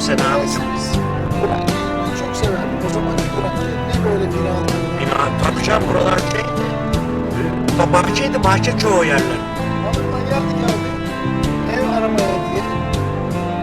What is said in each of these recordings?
severim seni abicim. Çok severdim. O zaman. Ne böyle binalar. Bina, tabii canım buralar şey. e, Bahçeydi, bahçe çoğu yerler. Hanımla geldik abi. Ev aramaya diye.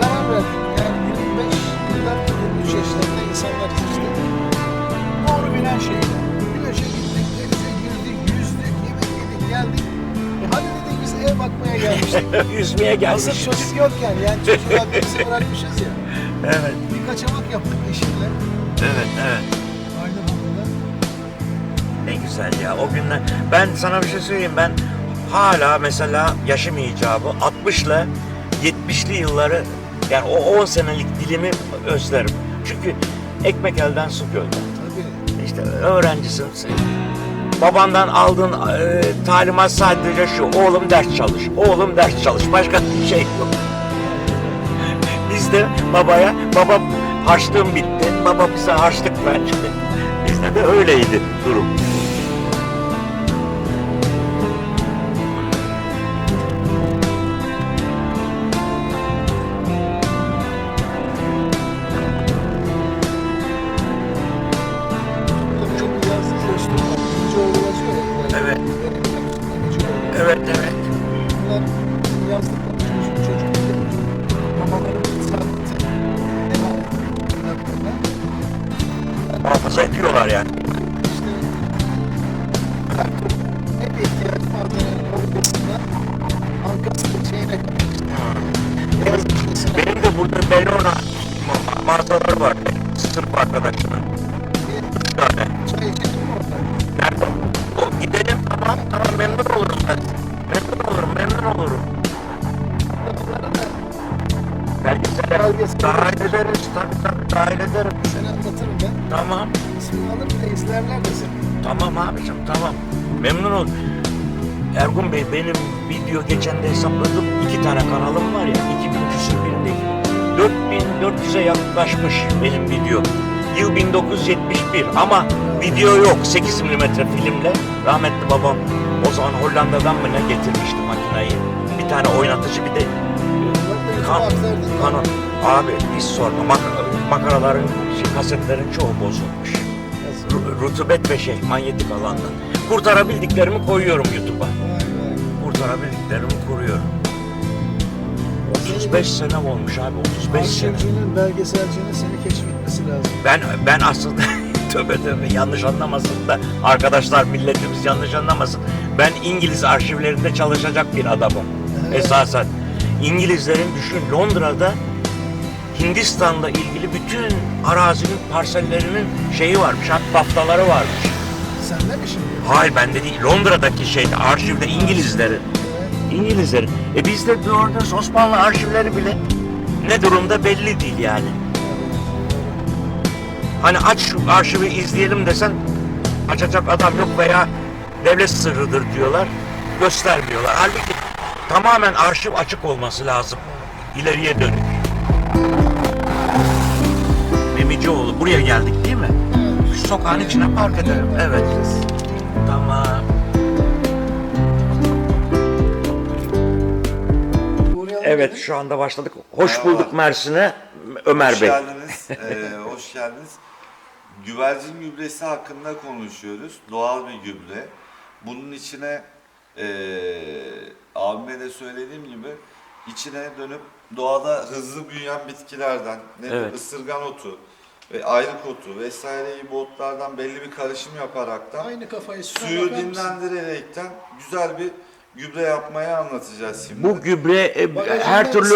Karar verdik. Yani 25, 24, 23 yaşlarında insanlarız işte. Doğru binen şeyle. Güneşe gittik, denize girdik, yüzdük, yemek yedik, geldik. E hadi dedik biz ev bakmaya gelmiştik. Yüzmeye Hazır gelmiş. çocuk yokken yani çocuğu annemize bırakmışız ya. Evet, Bir kaçamak yaptık eşimle. evet, evet. Aynı burnunda. Ne güzel ya o günler. Ben sana bir şey söyleyeyim. Ben hala mesela yaşım icabı 60 ile 70'li yılları yani o 10 senelik dilimi özlerim. Çünkü ekmek elden su gölden. Tabii. İşte öğrencisin. Babandan aldığın e, talimat sadece şu. Oğlum ders çalış. Oğlum ders çalış. Başka bir şey yok. De babaya baba harçlığım bitti. Baba bize harçlık ver. Bizde de öyleydi durum. İçelim mi orada? Nerede? O, gidelim tamam tamam memnun olurum ben. Memnun olurum memnun olurum. Belgesel. dahil ederiz tabii tabii dahil ederim. seni anlatırım ben. Tamam İsmini alır bir de izlerler de seni. tamam abicim tamam. Memnun ol. Ergun Bey benim video geçen de hesapladım. iki tane kanalım var ya. 2000 küsür birindeki. 4400'e yaklaşmış benim video. Yıl 1971 ama video yok 8 mm filmle. Rahmetli babam o zaman Hollanda'dan mı ne getirmişti makinayı. Bir tane oynatıcı bir de da kan, kanal. Abi hiç sorma Mak- makaraların, şey, kasetlerin çoğu bozulmuş. Ru- rutubet ve şey manyetik alandan. Kurtarabildiklerimi koyuyorum YouTube'a. Kurtarabildiklerimi kuruyorum. 35 sene olmuş abi 35 sene. Belgeselcinin seni keşfetmesi lazım. Ben ben aslında tövbe tövbe yanlış anlamasın da arkadaşlar milletimiz yanlış anlamasın. Ben İngiliz arşivlerinde çalışacak bir adamım. Evet. Esasen. İngilizlerin düşün Londra'da Hindistan'la ilgili bütün arazinin parsellerinin şeyi varmış, hat baftaları varmış. Sende mi şimdi? Hayır bende değil. Londra'daki şeyde arşivde İngilizlerin. İngilizlerin. E bizde doğrudan Osmanlı arşivleri bile ne durumda belli değil yani. Hani aç şu arşivi izleyelim desen açacak adam yok veya devlet sırrıdır diyorlar. Göstermiyorlar. Halbuki tamamen arşiv açık olması lazım. İleriye dönük. Memicioğlu buraya geldik değil mi? Şu sokağın içine park edelim. Evet. Tamam. Evet şu anda başladık. Hoş Merhaba. bulduk Mersin'e Ömer hoş Bey. geldiniz. Ee, hoş geldiniz. Güvercin gübresi hakkında konuşuyoruz. Doğal bir gübre. Bunun içine ee, abime de söylediğim gibi içine dönüp doğada hızlı büyüyen bitkilerden, ne Evet. ısırgan otu ve ayrık otu vesaire gibi otlardan belli bir karışım yaparaktan Aynı kafayı suyu dinlendirerekten güzel bir gübre yapmayı anlatacağız şimdi. Bu gübre e, Bagajında her türlü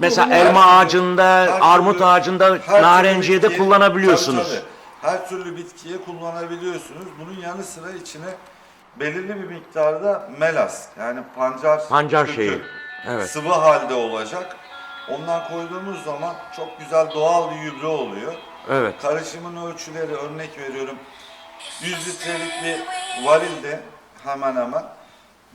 mesela elma ağacında, Her armut türlü- ağacında, her türlü narenciye de bitkiye- kullanabiliyorsunuz. Tabii, tabii. Her türlü bitkiye kullanabiliyorsunuz. Bunun yanı sıra içine belirli bir miktarda melas yani pancar, Pancar kökü şeyi. Evet. sıvı halde olacak. Ondan koyduğumuz zaman çok güzel doğal bir gübre oluyor. Evet. Karışımın ölçüleri örnek veriyorum. 100 litrelik bir varilde hemen hemen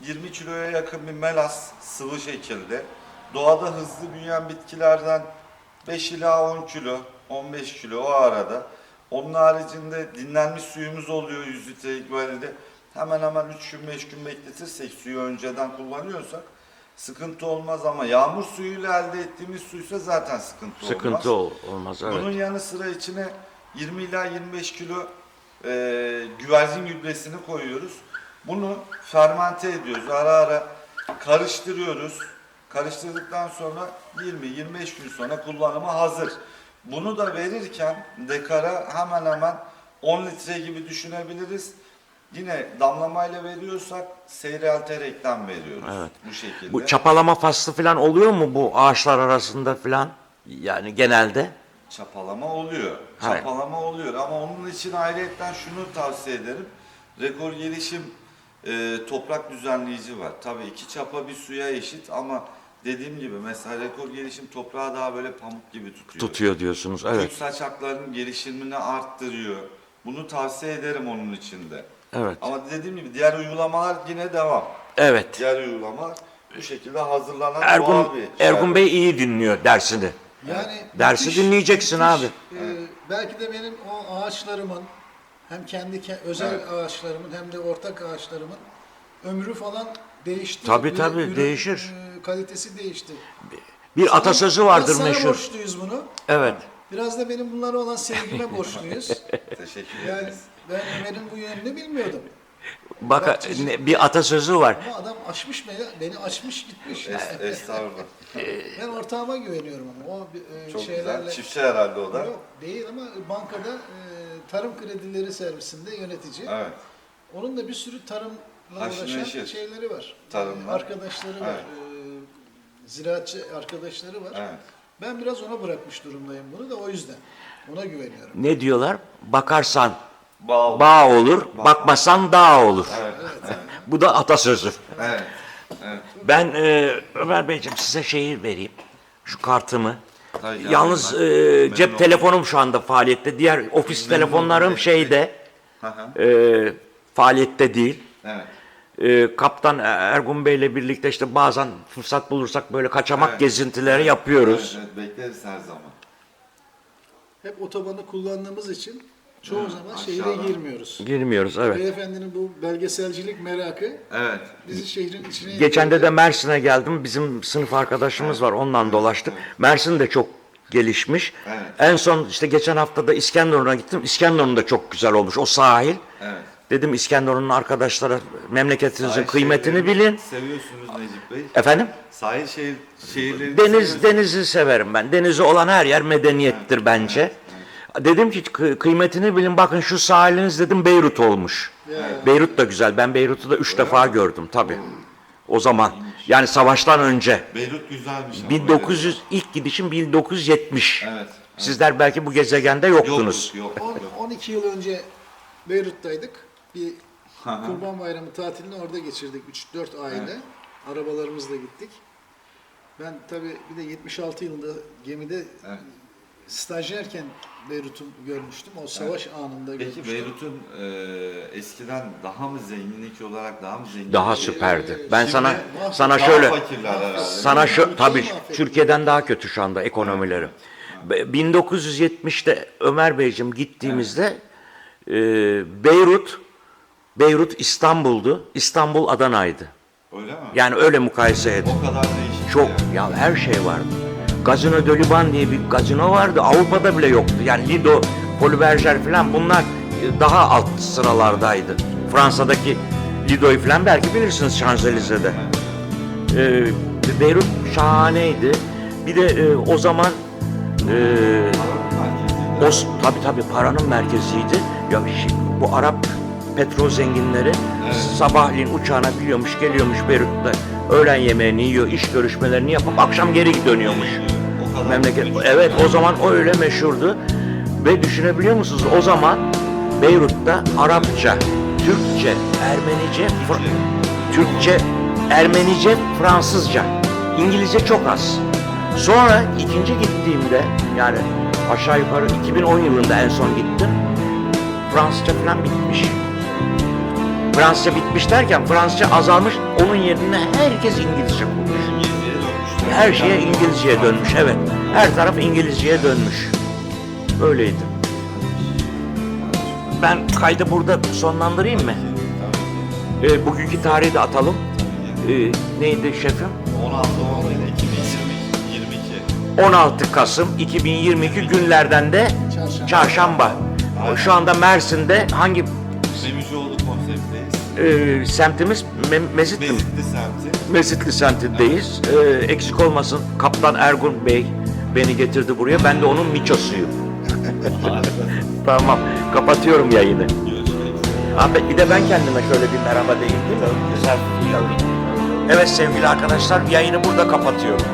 20 kiloya yakın bir melas sıvı şekilde doğada hızlı büyüyen bitkilerden 5 ila 10 kilo, 15 kilo o arada. Onun haricinde dinlenmiş suyumuz oluyor 100 litrelik varilde. Hemen hemen 3 gün 5 gün bekletirsek suyu önceden kullanıyorsak sıkıntı olmaz ama yağmur suyuyla elde ettiğimiz suysa zaten sıkıntı, olmaz. Sıkıntı ol- olmaz evet. Bunun yanı sıra içine 20 ila 25 kilo e, güvercin gübresini koyuyoruz. Bunu fermente ediyoruz. Ara ara karıştırıyoruz. Karıştırdıktan sonra 20-25 gün sonra kullanıma hazır. Bunu da verirken dekara hemen hemen 10 litre gibi düşünebiliriz. Yine damlamayla veriyorsak seyrelterekten veriyoruz. Evet. Bu şekilde. Bu çapalama faslı falan oluyor mu bu ağaçlar arasında falan? Yani genelde. Çapalama oluyor. Hayır. Çapalama oluyor ama onun için ayrıyetten şunu tavsiye ederim. Rekor gelişim e, toprak düzenleyici var. Tabii iki çapa bir suya eşit ama dediğim gibi mesela rekor gelişim toprağı daha böyle pamuk gibi tutuyor. Tutuyor diyorsunuz. Kök Evet. saçaklarının gelişimini arttırıyor. Bunu tavsiye ederim onun içinde. Evet. Ama dediğim gibi diğer uygulamalar yine devam. Evet. Diğer uygulamalar bu şekilde hazırlanan Ergun doğal bir Ergun şerbet. Bey iyi dinliyor dersini. Yani Dersi müthiş- dinleyeceksin abi. e, belki de benim o ağaçlarımın hem kendi ke- özel Evet. ağaçlarımın hem de ortak ağaçlarımın ömrü falan değişti. Tabii, tabii, ürün, değişir. e, kalitesi değişti. Bir atasözü vardır Biraz sana meşhur. borçluyuz bunu. Evet. Biraz da benim bunlara olan sevgime borçluyuz. Teşekkür Yani ederiz. ben Ömer'in bu yönünü bilmiyordum. Bak ne- bir atasözü var. Ama adam açmış beni, beni açmış gitmiş. Es- estağfurullah. ben ortağıma güveniyorum ama o e, Çok şeylerle... güzel. Çiftçi herhalde o da. Yok değil ama bankada e, tarım kredileri servisinde yönetici. Evet. Onun da bir sürü Haşır uğraşan neşir. şeyleri var. Tarım var. Arkadaşları var. Evet. e, ziraatçı arkadaşları var. Evet. Ben biraz ona bırakmış durumdayım bunu da o yüzden. Ona güveniyorum. Ne diyorlar? Bakarsan Bağ. bağ olur, bakmasan dağ olur. Evet. Bu da atasözü. evet. evet. Ben e, Ömer Beyciğim size şeyi vereyim. Şu kartımı. Tabii canım, Yalnız ben- e, memnun cep oldum. telefonum şu anda faaliyette. Diğer ofis Memnun telefonlarım şeyde Hı hı. e, faaliyette değil. Evet. E, Kaptan Ergun Bey'le birlikte işte bazen fırsat bulursak böyle kaçamak Evet. gezintileri yapıyoruz. Evet, evet, bekleriz her zaman. Hep otobanı kullandığımız için çoğu zaman şehire aşağıdan. girmiyoruz. Girmiyoruz evet. Beyefendinin bu belgeselcilik merakı Evet. bizi şehrin içine Geçen de Mersin'e geldim. Bizim sınıf arkadaşımız var. Ondan dolaştık. Mersin de çok gelişmiş. Evet. En son işte geçen hafta da İskenderun'a gittim. İskenderun da çok güzel olmuş. O sahil. Evet. Dedim İskenderun'un arkadaşlara memleketinizin Sahil kıymetini bilin. Seviyorsunuz Necip Bey. Efendim? Sahil şehir, şehirleri Deniz denizi severim ben. Denizi olan her yer medeniyettir bence. Dedim ki kı- kıymetini bilin. Bakın şu sahiliniz dedim Beyrut olmuş. Beyrut da güzel. Ben Beyrut'u da üç defa gördüm tabii. O zaman yani savaştan önce. Beyrut güzelmiş. ama 1900 ilk gidişim 1970. Evet. Sizler belki bu gezegende yoktunuz. Yok, yok, On- yok. 12 yıl önce Beyrut'taydık. Bir. Kurban Bayramı tatilini orada geçirdik 3-4 aile. Arabalarımızla gittik. Ben tabii bir de 76 yılında gemide Evet. stajyerken Beyrut'u görmüştüm. O savaş anında Peki görmüştüm. Beyrut'un e, eskiden daha mı zenginlik olarak daha mı zengin? Daha Ee, süperdi. Ben şimdi sana mahvet- sana Daha şöyle sana şu tabii. Türkiye'den daha kötü şu anda ekonomileri. Be- 1970'te Ömer Beyciğim gittiğimizde e, Beyrut Beyrut İstanbul'du. İstanbul Adana'ydı. Öyle mi? Yani öyle mukayese edin. O kadar değişik. Çok yani. ya her şey vardı. Gazino de Liban diye bir gazino vardı. Avrupa'da bile yoktu. Yani Lido, Polverger falan bunlar e, daha alt sıralardaydı. Fransa'daki Lido'yu falan belki bilirsiniz Şanzelize'de. Ee, Beyrut şahaneydi. Bir de e, o zaman e, o tabi tabi paranın merkeziydi. Ya şi- bu Arap petrol zenginleri Evet. sabahleyin uçağına biliyormuş, geliyormuş Beyrut'ta öğlen yemeğini yiyor, iş görüşmelerini yapıp akşam geri dönüyormuş. O Memleket. Evet o zaman o öyle meşhurdu. Ve düşünebiliyor musunuz? O zaman Beyrut'ta Arapça, Türkçe, Ermenice, Fr- Türkçe, Ermenice, Fransızca. İngilizce çok az. Sonra ikinci gittiğimde yani aşağı yukarı 2010 yılında en son gittim. Fransızca falan bitmiş. Fransızca bitmiş derken Fransızca azalmış. Onun yerine herkes İngilizce dönmüşler. Her şeye İngilizceye dönmüş. Evet. Her taraf İngilizceye dönmüş. Öyleydi. Ben kaydı burada sonlandırayım mı? Ee, bugünkü tarihi de atalım. Ee, neydi şefim? 16 17 2022. 16 Kasım 2022 günlerden de Çarşamba. çarşamba. Şu anda Mersin'de hangi Memucuoğlu konseptteyiz. E, semtimiz? Me- Mezitli? Mezitli semti. Mesitli semtindeyiz. Ee, eksik olmasın Kaptan Ergun Bey beni getirdi buraya. Ben de onun miçosuyum. tamam. Kapatıyorum yayını. Abi bir de ben kendime şöyle bir merhaba diyeyim değil mi? Güzel bir şey. Evet sevgili arkadaşlar yayını burada kapatıyorum.